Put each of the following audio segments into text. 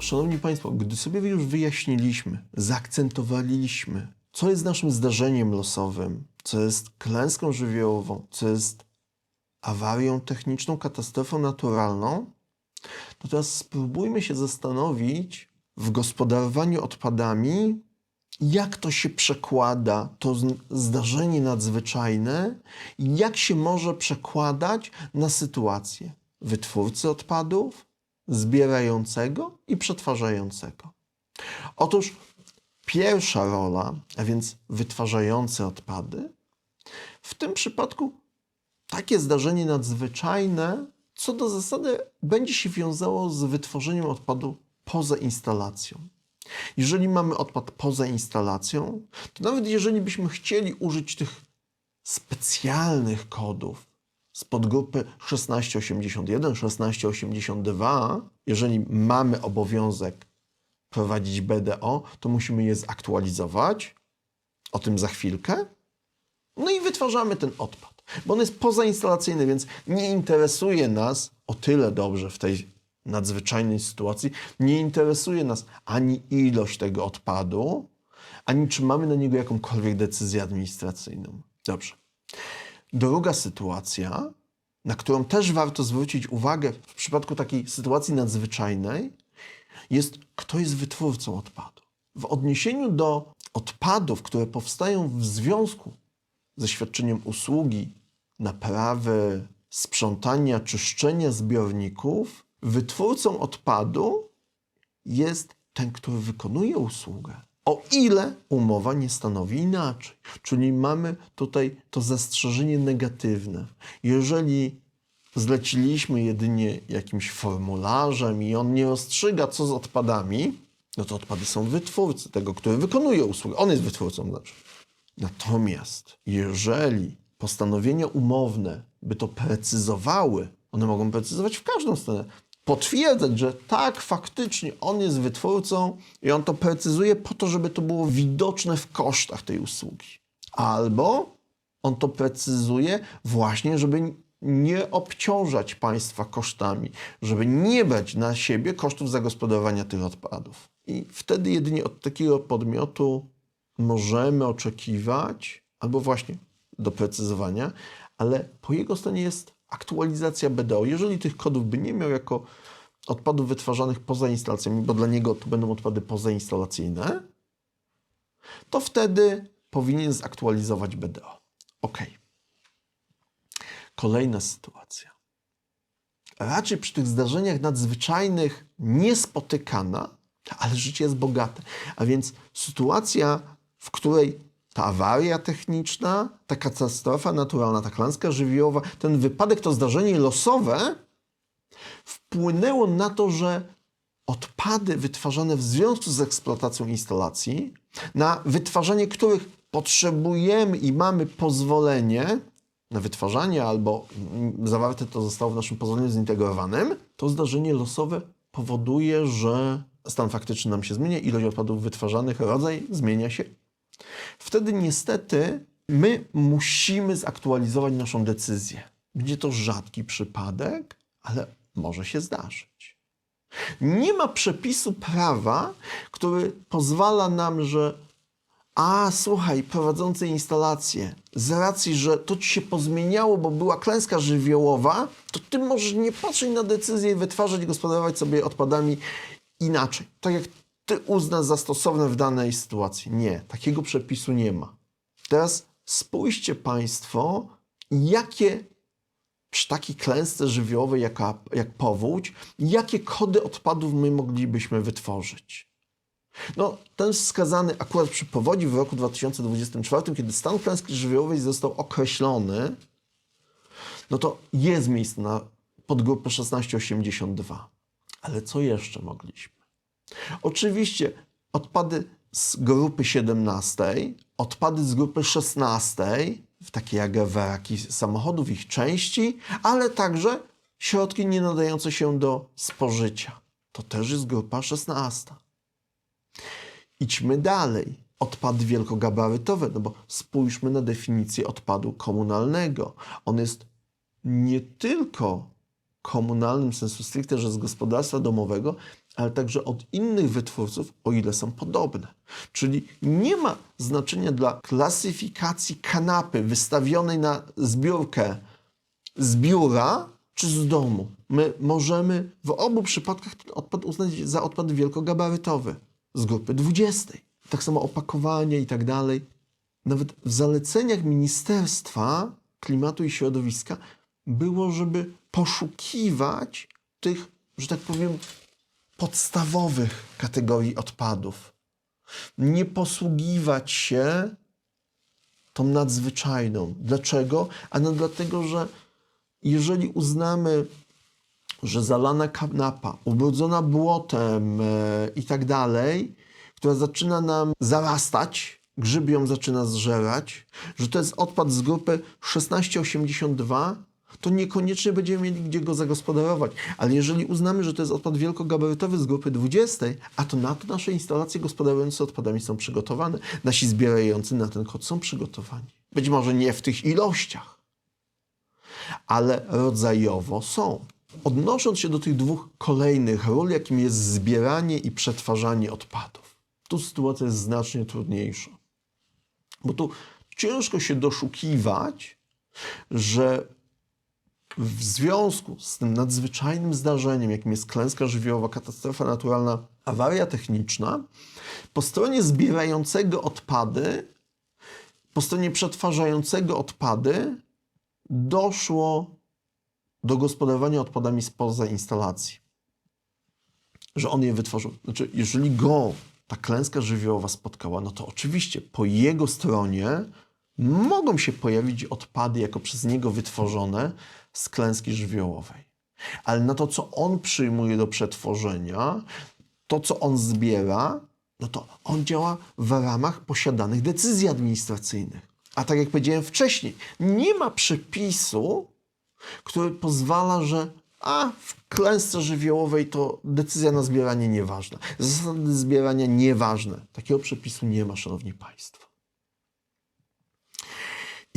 Szanowni Państwo, gdy sobie już wyjaśniliśmy, zaakcentowaliśmy, co jest naszym zdarzeniem losowym, co jest klęską żywiołową, co jest awarią techniczną, katastrofą naturalną, to teraz spróbujmy się zastanowić w gospodarowaniu odpadami, jak to się przekłada, to zdarzenie nadzwyczajne, jak się może przekładać na sytuację wytwórcy odpadów, zbierającego i przetwarzającego. Otóż pierwsza rola, a więc wytwarzający odpady, w tym przypadku takie zdarzenie nadzwyczajne, co do zasady, będzie się wiązało z wytworzeniem odpadu poza instalacją. Jeżeli mamy odpad poza instalacją, to nawet jeżeli byśmy chcieli użyć tych specjalnych kodów z podgrupy 1681, 1682, jeżeli mamy obowiązek prowadzić BDO, to musimy je zaktualizować. O tym za chwilkę. No i wytwarzamy ten odpad, bo on jest pozainstalacyjny, więc nie interesuje nas o tyle dobrze w tej nadzwyczajnej sytuacji, nie interesuje nas ani ilość tego odpadu, ani czy mamy na niego jakąkolwiek decyzję administracyjną. Dobrze. Druga sytuacja, na którą też warto zwrócić uwagę w przypadku takiej sytuacji nadzwyczajnej, jest kto jest wytwórcą odpadu. W odniesieniu do odpadów, które powstają w związku ze świadczeniem usługi, naprawy, sprzątania, czyszczenia zbiorników, wytwórcą odpadu jest ten, który wykonuje usługę. O ile umowa nie stanowi inaczej. Czyli mamy tutaj to zastrzeżenie negatywne. Jeżeli zleciliśmy jedynie jakimś formularzem i on nie rozstrzyga, co z odpadami, no to odpady są wytwórcy tego, który wykonuje usługę. On jest wytwórcą znaczy. Natomiast jeżeli postanowienia umowne by to precyzowały, one mogą precyzować w każdą stronę, potwierdzać, że tak, faktycznie on jest wytwórcą i on to precyzuje po to, żeby to było widoczne w kosztach tej usługi. Albo on to precyzuje właśnie, żeby nie obciążać państwa kosztami, żeby nie brać na siebie kosztów zagospodarowania tych odpadów. I wtedy jedynie od takiego podmiotu możemy oczekiwać, albo właśnie doprecyzowania, ale po jego stronie jest aktualizacja BDO. Jeżeli tych kodów by nie miał jako odpadów wytwarzanych poza instalacjami, bo dla niego to będą odpady pozainstalacyjne, to wtedy powinien zaktualizować BDO. OK. Kolejna sytuacja. Raczej przy tych zdarzeniach nadzwyczajnych niespotykana, ale życie jest bogate. A więc sytuacja, w której ta awaria techniczna, ta katastrofa naturalna, ta klęska żywiołowa, ten wypadek, to zdarzenie losowe wpłynęło na to, że odpady wytwarzane w związku z eksploatacją instalacji, na wytwarzanie których potrzebujemy i mamy pozwolenie na wytwarzanie, albo mm, zawarte to zostało w naszym pozwoleniu zintegrowanym, to zdarzenie losowe powoduje, że stan faktyczny nam się zmienia, ilość odpadów wytwarzanych, rodzaj zmienia się. Wtedy niestety my musimy zaktualizować naszą decyzję. Będzie to rzadki przypadek, ale może się zdarzyć. Nie ma przepisu prawa, który pozwala nam, że a słuchaj, prowadzący instalację, z racji, że to ci się pozmieniało, bo była klęska żywiołowa, to ty możesz nie patrzeć na decyzję i wytwarzać, gospodarować sobie odpadami inaczej. Tak jak ty uznasz za stosowne w danej sytuacji. Nie, takiego przepisu nie ma. Teraz spójrzcie Państwo, jakie przy takiej klęsce żywiołowej jaka, jak powódź, jakie kody odpadów my moglibyśmy wytworzyć. No, ten wskazany akurat przy powodzi w roku 2024, kiedy stan klęski żywiołowej został określony, no to jest miejsce na podgrupę 1682. Ale co jeszcze mogliśmy? Oczywiście odpady z grupy 17, odpady z grupy 16, w takie jak eweraki samochodów, ich części, ale także środki nie nadające się do spożycia. To też jest grupa 16. Idźmy dalej. Odpady wielkogabarytowe, no bo spójrzmy na definicję odpadu komunalnego. On jest nie tylko komunalnym sensu stricte, że z gospodarstwa domowego, ale także od innych wytwórców, o ile są podobne. Czyli nie ma znaczenia dla klasyfikacji kanapy wystawionej na zbiórkę z biura czy z domu. My możemy w obu przypadkach ten odpad uznać za odpad wielkogabarytowy z grupy 20. Tak samo opakowanie i tak dalej. Nawet w zaleceniach Ministerstwa Klimatu i Środowiska było, żeby poszukiwać tych, że tak powiem, podstawowych kategorii odpadów. Nie posługiwać się tą nadzwyczajną. Dlaczego? Ano dlatego, że jeżeli uznamy, że zalana kanapa, ubrudzona błotem e, i tak dalej, która zaczyna nam zarastać, grzyb ją zaczyna zżerać, że to jest odpad z grupy 1682, to niekoniecznie będziemy mieli gdzie go zagospodarować. Ale jeżeli uznamy, że to jest odpad wielkogabarytowy z grupy 20, a to na to nasze instalacje gospodarujące odpadami są przygotowane, nasi zbierający na ten kod są przygotowani. Być może nie w tych ilościach, ale rodzajowo są. Odnosząc się do tych dwóch kolejnych ról, jakim jest zbieranie i przetwarzanie odpadów, tu sytuacja jest znacznie trudniejsza. Bo tu ciężko się doszukiwać, że w związku z tym nadzwyczajnym zdarzeniem, jakim jest klęska żywiołowa, katastrofa naturalna, awaria techniczna, po stronie zbierającego odpady, po stronie przetwarzającego odpady, doszło do gospodarowania odpadami spoza instalacji. Że on je wytworzył. Znaczy, jeżeli go ta klęska żywiołowa spotkała, no to oczywiście po jego stronie mogą się pojawić odpady jako przez niego wytworzone z klęski żywiołowej. Ale na to, co on przyjmuje do przetworzenia, to, co on zbiera, no to on działa w ramach posiadanych decyzji administracyjnych. A tak jak powiedziałem wcześniej, nie ma przepisu, który pozwala, że a w klęsce żywiołowej to decyzja na zbieranie nieważna. Zasady zbierania nieważne. Takiego przepisu nie ma, szanowni państwo.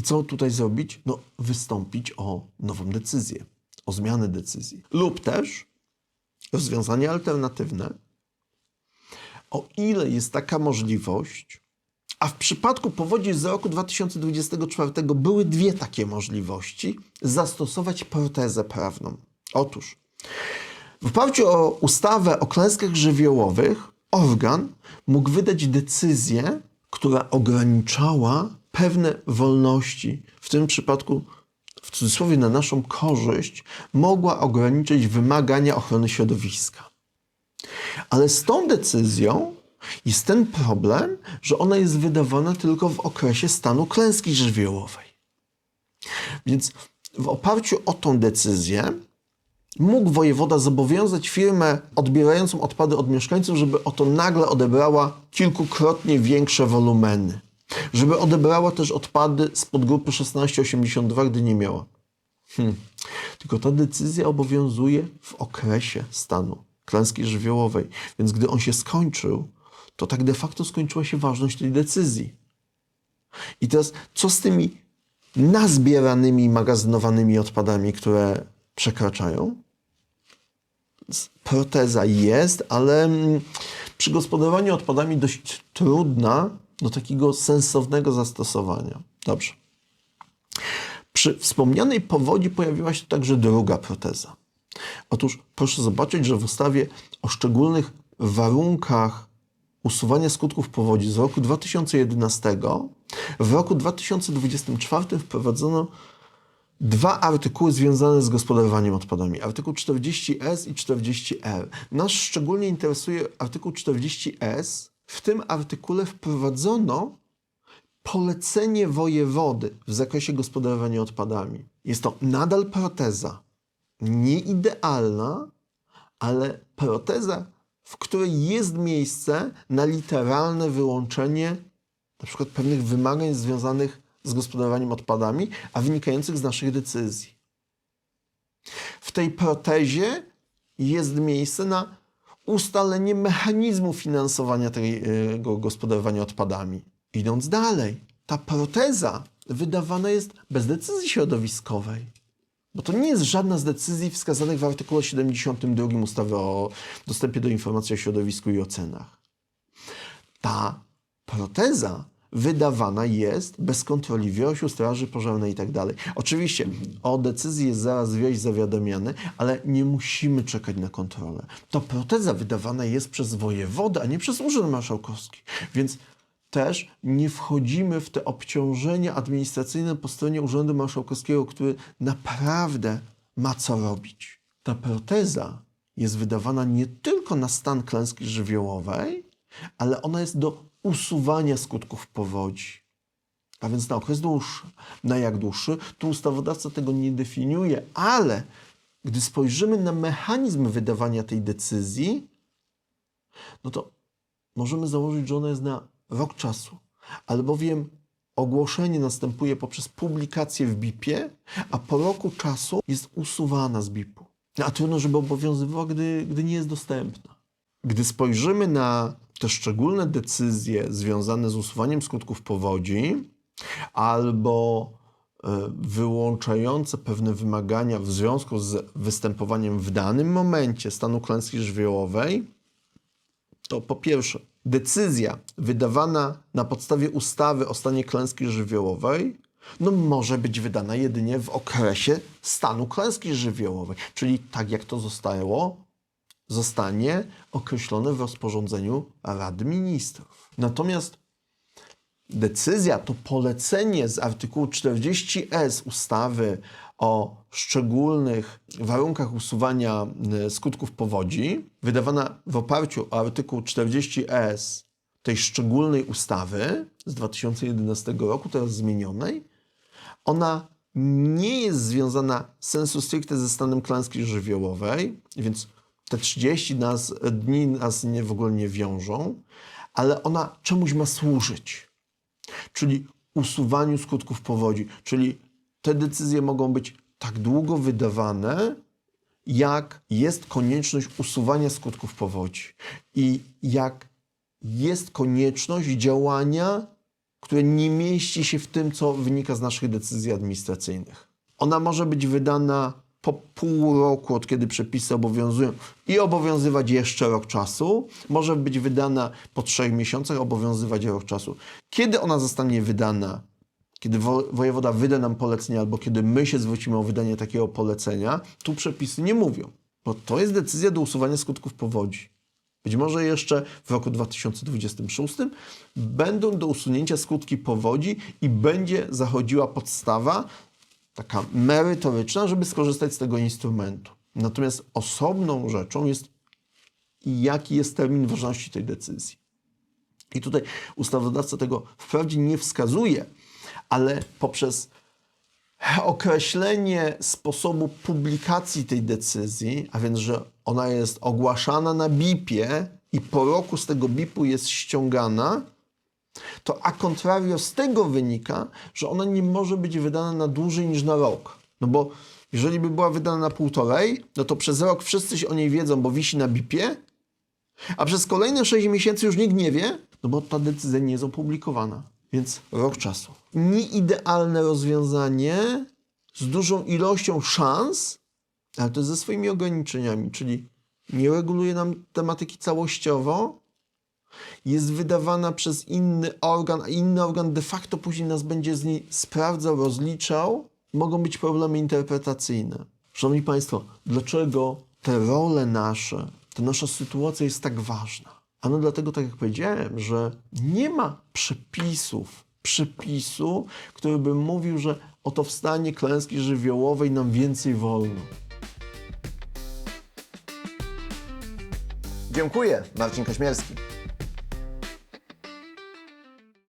I co tutaj zrobić? No, wystąpić o nową decyzję, o zmianę decyzji. Lub też rozwiązanie alternatywne, o ile jest taka możliwość, a w przypadku powodzi z roku 2024 były dwie takie możliwości, zastosować protezę prawną. Otóż, w oparciu o ustawę o klęskach żywiołowych, organ mógł wydać decyzję, która ograniczała pewne wolności, w tym przypadku w cudzysłowie na naszą korzyść, mogła ograniczyć wymagania ochrony środowiska. Ale z tą decyzją jest ten problem, że ona jest wydawana tylko w okresie stanu klęski żywiołowej. Więc w oparciu o tą decyzję mógł wojewoda zobowiązać firmę odbierającą odpady od mieszkańców, żeby oto nagle odebrała kilkukrotnie większe wolumeny. Żeby odebrała też odpady z podgrupy 1682, gdy nie miała. Hmm. Tylko ta decyzja obowiązuje w okresie stanu klęski żywiołowej. Więc gdy on się skończył, to tak de facto skończyła się ważność tej decyzji. I teraz co z tymi nazbieranymi, magazynowanymi odpadami, które przekraczają? Proteza jest, ale mm, przy gospodarowaniu odpadami dość trudna do takiego sensownego zastosowania. Dobrze. Przy wspomnianej powodzi pojawiła się także druga proteza. Otóż proszę zobaczyć, że w ustawie o szczególnych warunkach usuwania skutków powodzi z roku 2011 w roku 2024 wprowadzono dwa artykuły związane z gospodarowaniem odpadami. Artykuł 40S i 40R. Nas szczególnie interesuje artykuł 40S. W tym artykule wprowadzono polecenie wojewody w zakresie gospodarowania odpadami. Jest to nadal proteza. Nie idealna, ale proteza, w której jest miejsce na literalne wyłączenie na przykład pewnych wymagań związanych z gospodarowaniem odpadami, a wynikających z naszych decyzji. W tej protezie jest miejsce na ustalenie mechanizmu finansowania tego gospodarowania odpadami. Idąc dalej, ta proteza wydawana jest bez decyzji środowiskowej. Bo to nie jest żadna z decyzji wskazanych w artykule 72 ustawy o dostępie do informacji o środowisku i ocenach. Ta proteza wydawana jest bez kontroli wiośu, straży pożarnej i tak. Oczywiście o decyzji jest zaraz wieś zawiadamiany, ale nie musimy czekać na kontrolę. Ta proteza wydawana jest przez wojewodę, a nie przez Urząd Marszałkowski. Więc też nie wchodzimy w te obciążenia administracyjne po stronie Urzędu Marszałkowskiego, który naprawdę ma co robić. Ta proteza jest wydawana nie tylko na stan klęski żywiołowej, ale ona jest do usuwania skutków powodzi. A więc na okres dłuższy. Na jak dłuższy? Tu ustawodawca tego nie definiuje, ale gdy spojrzymy na mechanizm wydawania tej decyzji, no to możemy założyć, że ona jest na rok czasu, albowiem ogłoszenie następuje poprzez publikację w BIP-ie, a po roku czasu jest usuwana z BIP-u. A trudno, żeby obowiązywała, gdy, gdy nie jest dostępna. Gdy spojrzymy na te szczególne decyzje związane z usuwaniem skutków powodzi albo e, wyłączające pewne wymagania w związku z występowaniem w danym momencie stanu klęski żywiołowej, to po pierwsze, decyzja wydawana na podstawie ustawy o stanie klęski żywiołowej no, może być wydana jedynie w okresie stanu klęski żywiołowej, czyli tak jak to zostało, zostanie określone w rozporządzeniu Rady Ministrów. Natomiast decyzja to polecenie z artykułu 40s ustawy o szczególnych warunkach usuwania e, skutków powodzi, wydawana w oparciu o artykuł 40s tej szczególnej ustawy z 2011 roku, teraz zmienionej, ona nie jest związana sensu stricte ze stanem klęski żywiołowej, więc te 30 nas, dni nas nie, w ogóle nie wiążą, ale ona czemuś ma służyć czyli usuwaniu skutków powodzi. Czyli te decyzje mogą być tak długo wydawane, jak jest konieczność usuwania skutków powodzi i jak jest konieczność działania, które nie mieści się w tym, co wynika z naszych decyzji administracyjnych. Ona może być wydana po pół roku, od kiedy przepisy obowiązują i obowiązywać jeszcze rok czasu. Może być wydana po trzech miesiącach, obowiązywać rok czasu. Kiedy ona zostanie wydana? Kiedy wo- wojewoda wyda nam polecenie, albo kiedy my się zwrócimy o wydanie takiego polecenia, tu przepisy nie mówią, bo to jest decyzja do usuwania skutków powodzi. Być może jeszcze w roku 2026 będą do usunięcia skutki powodzi i będzie zachodziła podstawa taka merytoryczna, żeby skorzystać z tego instrumentu. Natomiast osobną rzeczą jest, jaki jest termin ważności tej decyzji. I tutaj ustawodawca tego wprawdzie nie wskazuje, ale poprzez określenie sposobu publikacji tej decyzji, a więc, że ona jest ogłaszana na BIP-ie i po roku z tego BIP-u jest ściągana, to a contrario z tego wynika, że ona nie może być wydana na dłużej niż na rok. No bo jeżeli by była wydana na półtorej, no to przez rok wszyscy o niej wiedzą, bo wisi na BIP-ie, a przez kolejne 6 miesięcy już nikt nie wie, no bo ta decyzja nie jest opublikowana. Więc rok czasu. Nieidealne rozwiązanie z dużą ilością szans, ale to ze swoimi ograniczeniami, czyli nie reguluje nam tematyki całościowo, jest wydawana przez inny organ, a inny organ de facto później nas będzie z niej sprawdzał, rozliczał, mogą być problemy interpretacyjne. Szanowni Państwo, dlaczego te role nasze, ta nasza sytuacja jest tak ważna? Ano dlatego, tak jak powiedziałem, że nie ma przepisów, przepisu, który by mówił, że oto w stanie klęski żywiołowej nam więcej wolno. Dziękuję, Marcin Kośmielski.